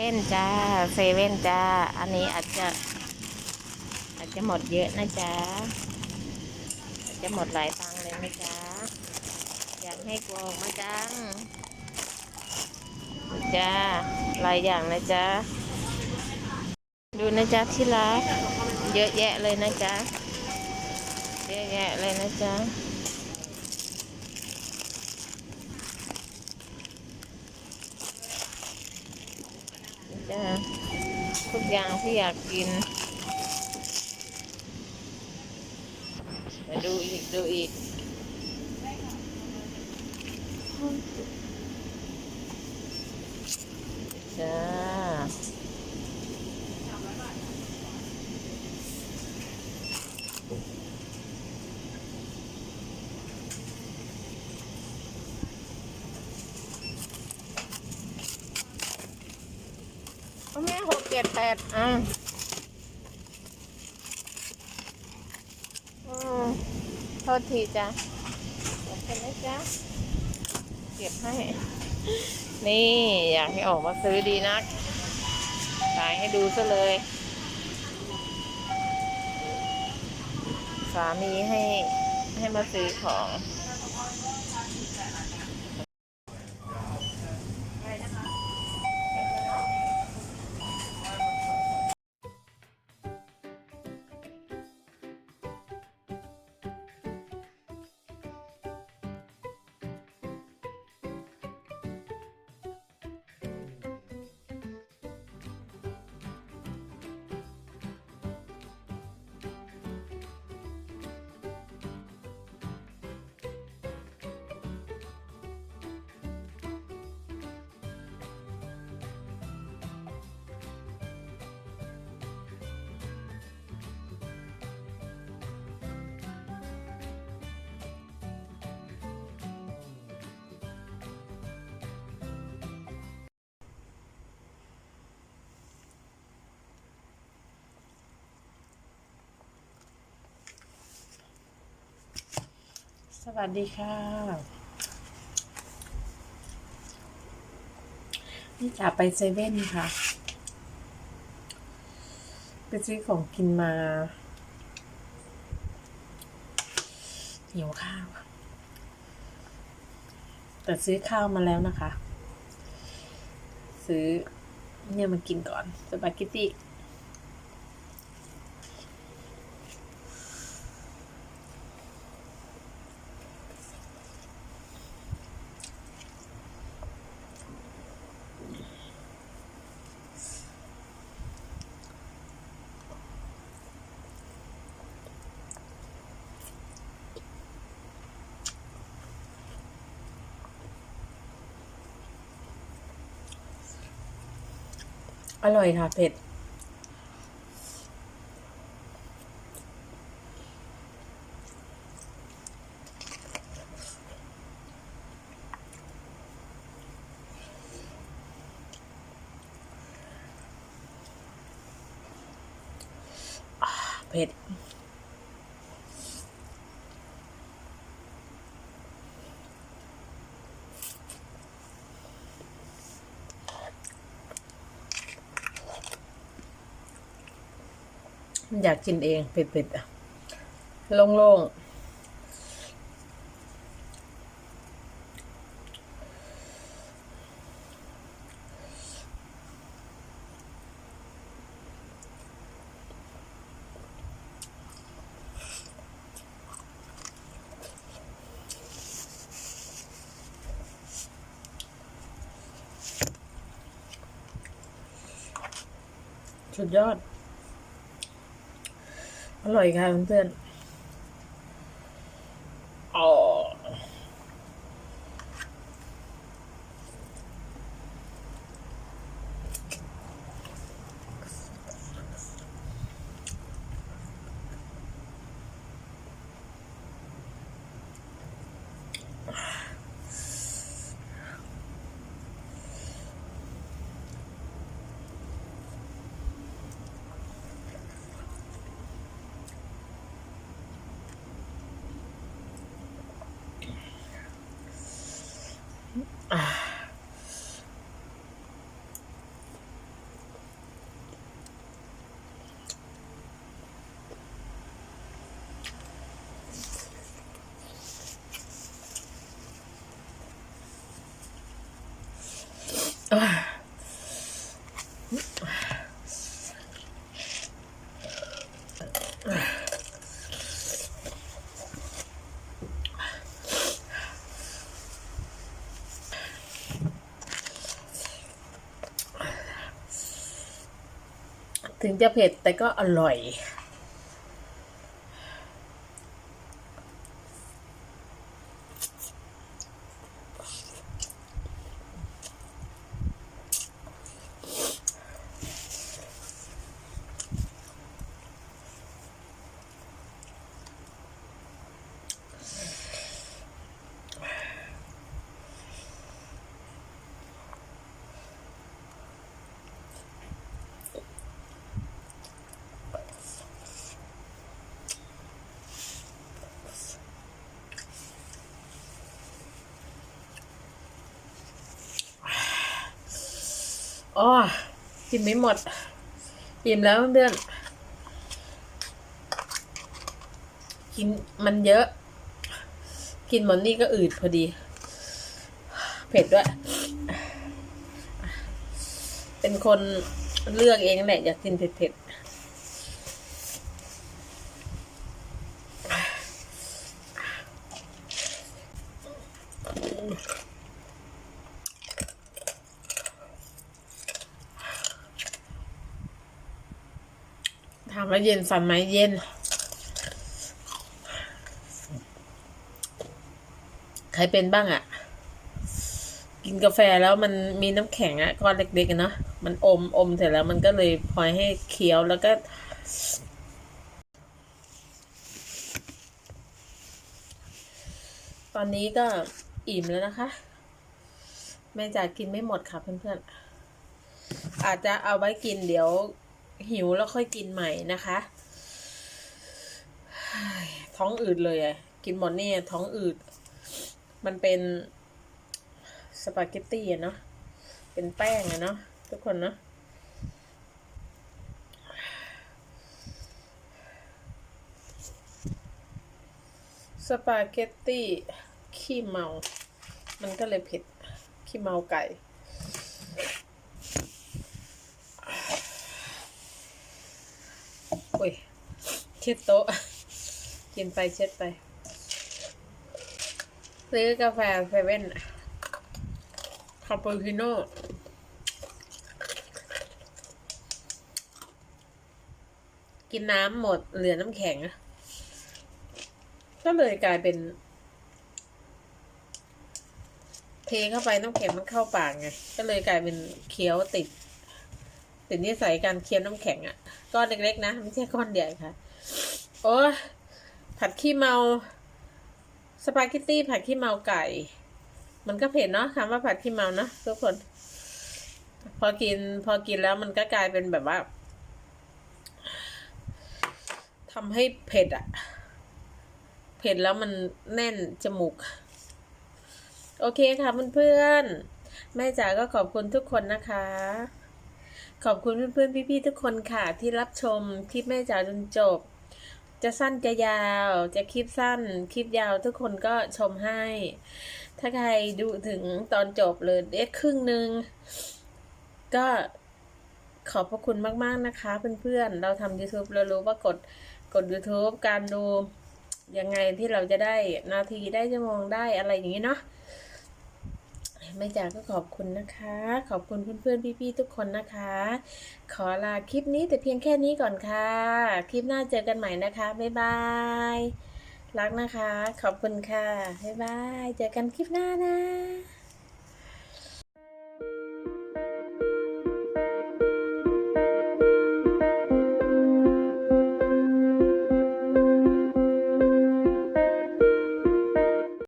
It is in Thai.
เว่นจ้าเซเว่นจ้า อันนี้อาจจะ อาจจะหมดเยอะนะจ๊ะอาจจะหมดหลายตังเลยนะจ๊ะอยากให้กลัวออกมาจังจ้าหลายอย่างนะจ๊ะดูนะจ๊ะที่รักเยอะแยะเลยนะจ๊ะเยอะแยะเลยนะจ๊ะ จ้าทุกอย่างที่อยากกิน มาดูอีก ดูอีก จ้า เอาแม่ หกเจ็ดแปดอะอืมโทษทีจ้ะขอบคุณนะจ๊ะเก็บให้ นี่อยากให้ออกมาซื้อดีนักขายให้ดูซะเลย สามีให้ให้มาซื้อของ สวัสดีค่ะ นี่จ๋าไปเซเว่นค่ะ ไปซื้อของกินมาหิวข้าว แต่ซื้อข้าวมาแล้วนะคะ ซื้อเนี่ยมากินก่อนสปาเกตตี้ อร่อยค่ะ เผ็ด เผ็ด อยากกินเองเผ็ดๆโล่งๆสุดยอด อร่อยค่ะเพื่อนๆ ถึงจะเผ็ดแต่ก็อร่อย อ๋อกินไม่หมด อิ่มแล้วเพื่อนกินมันเยอะ กินหมดนี่ก็อืดพอดี เผ็ดด้วย เป็นคนเลือกเองแหละอยากกินเผ็ดๆามว่าเย็นสันไหมเย็น ใครเป็นบ้างอะ่ะ กินกาแฟแล้วมันมีน้ำแข็งอะก้อนเล็กๆเนาะมันอมอมเสร็จแล้วมันก็เลยพลอยให้เคี้ยวแล้วก็ตอนนี้ก็อิ่มแล้วนะคะ แม่จ๋ากินไม่หมดค่ะเพื่อนๆ อาจจะเอาไว้กินเดี๋ยว หิวแล้วค่อยกินใหม่นะคะ ท้องอืดเลยอะกินหมดนี่ท้องอืด มันเป็นสปาเกตตี้อะเนาะ เป็นแป้งอะเนาะทุกคนเนาะสปาเกตตี้ขี้เมา มันก็เลยเผ็ดขี้เมาไก่ อ้ยเช็ดโต๊ะ กินไปเช็ดไป ซื้อกาแฟเซเว่นคาปูชิโน่กินน้ำหมดเหลือน้ำแข็งก็เลยกลายเป็น เทเข้าไปน้ำแข็งมันเข้าปากไง ก็เลยกลายเป็นเคี้ยวติด ติดนิสัยการเคี้ยวน้ำแข็งอะ่ะ ก้อนเล็กๆนะ ไม่ใช่ก้อนใหญ่ค่ะ โอ้ผัดขี้เมา สปาเกตตี้ผัดขี้เมาไก่ มันก็เผ็ดเนาะคำว่าผัดขี้เมาเนาะทุกคน พอกินพอกินแล้วมันก็กลายเป็นแบบว่าทำให้เผ็ดอะเผ็ดแล้วมันแน่นจมูก โอเคค่ะเพื่อนๆแม่จ๋าก็ขอบคุณทุกคนนะคะ ขอบคุณเพื่อนๆพี่ๆทุกคนค่ะ ที่รับชมคลิปแม่จ๋าจนจบ จะสั้นจะยาว จะคลิปสั้น คลิปยาวทุกคนก็ชมให้ ถ้าใครดูถึงตอนจบเลยเด็ดครึ่งหนึ่งก็ขอบพระคุณมากๆนะคะ เพื่อนๆ เราทำ YouTube เรารู้ว่ากดกด YouTube การดูยังไงที่เราจะได้นาทีได้ชั่วโมงได้อะไรอย่างนี้เนาะ แม่จ๋าก็ขอบคุณนะคะ ขอบคุณเพื่อนๆพี่ๆทุกคนนะคะ ขอลาคลิปนี้แต่เพียงแค่นี้ก่อนค่ะ คลิปหน้าเจอกันใหม่นะคะ บ๊ายบาย รักนะคะ ขอบคุณค่ะ บ๊ายบาย เจอกันคลิปหน้านะ